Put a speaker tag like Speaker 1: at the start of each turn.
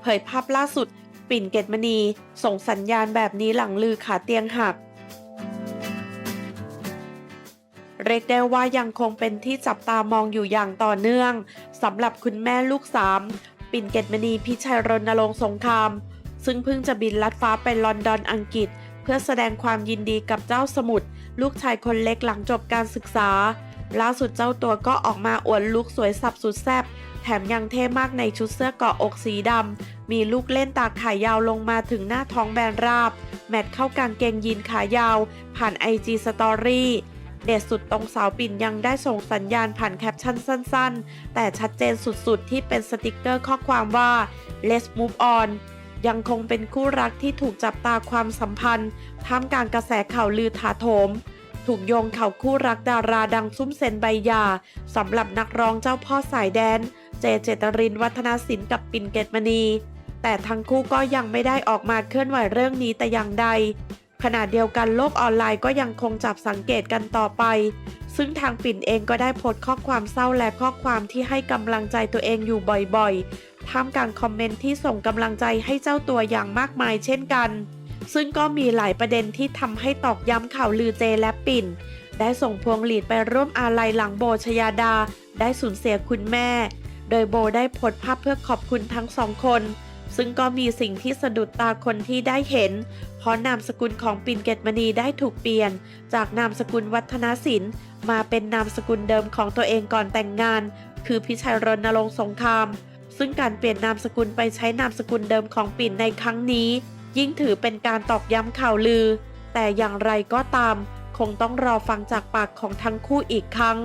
Speaker 1: เผยภาพล่าสุด ปิ่นเกตมณี ส่งสัญญาณแบบนี้หลังลือขาเตียงหัก เรียกได้ว่ายังคงเป็นที่จับตามองอยู่อย่างต่อเนื่องสำหรับคุณแม่ลูกสามปิ่นเกตมณีพิชัยรณรงค์สงคราม ซึ่งเพิ่งจะบินลัดฟ้าไปลอนดอนอังกฤษ เพื่อแสดงความยินดีกับเจ้าสมุทรลูกชายคนเล็กหลังจบการศึกษา ล่าสุดเจ้าตัวก็ออกมาอวดลุกสวยสับสุดแซ่บแถมยังเท่มากในชุดเสื้อเกาะอกสีดำ มีลูกเล่นตากขายาวลงมาถึงหน้าท้องแบนราบ แมทเข้ากางเกงยีนขายาว ผ่าน IG Story เด็ดสุดตรงสาวปิ่นยังได้ส่งสัญญาณผ่านแคปชั่นสั้นๆ แต่ชัดเจนสุดๆ ที่เป็นสติกเกอร์ข้อความว่า Let's move on ยังคงเป็นคู่รักที่ถูกจับตาความสัมพันธ์ ท่ามกลางกระแสข่าวลือถาโถม ถูกโยงเข่าคู่รักดาราดังซุ้มเซนใบยาสำหรับนักร้องเจ้าพ่อสายแดน เจเจตรินวัฒนศิลป์กับปิ่นเกตมณี แต่ทั้งคู่ก็ยังไม่ได้ออกมาเคลื่อนไหวเรื่องนี้แต่อย่างใด ขณะเดียวกันโลกออนไลน์ก็ยังคงจับสังเกตกันต่อไป ซึ่งทางปิ่นเองก็ได้โพสต์ข้อความเศร้าและข้อความที่ให้กำลังใจตัวเองอยู่บ่อยๆท่ามกลางคอมเมนต์ที่ส่งกำลังใจให้เจ้าตัวอย่างมากมายเช่นกัน ซึ่งก็มีหลายประเด็นที่ทำให้ตอกย้ำข่าวลือเจและปิ่น ได้ส่งพวงหลีดไปร่วมอาลัยหลังโบชยาดา ได้สูญเสียคุณแม่ โดยโบได้โพสภาพเพื่อขอบคุณทั้งสองคน ซึ่งก็มีสิ่งที่สะดุดตาคนที่ได้เห็น เพราะนามสกุลของปิ่นเกตมณีได้ถูกเปลี่ยน จากนามสกุลวัฒนศิลป์ มาเป็นนามสกุลเดิมของตัวเองก่อนแต่งงาน คือพิชัยรณรงค์สงครามซึ่งการเปลี่ยนนามสกุลไปใช้นามสกุลเดิมของปิ่นในครั้งนี้ ยิ่งถือเป็นการตอกย้ำข่าวลือ แต่อย่างไรก็ตาม คงต้องรอฟังจากปากของทั้งคู่อีกครั้ง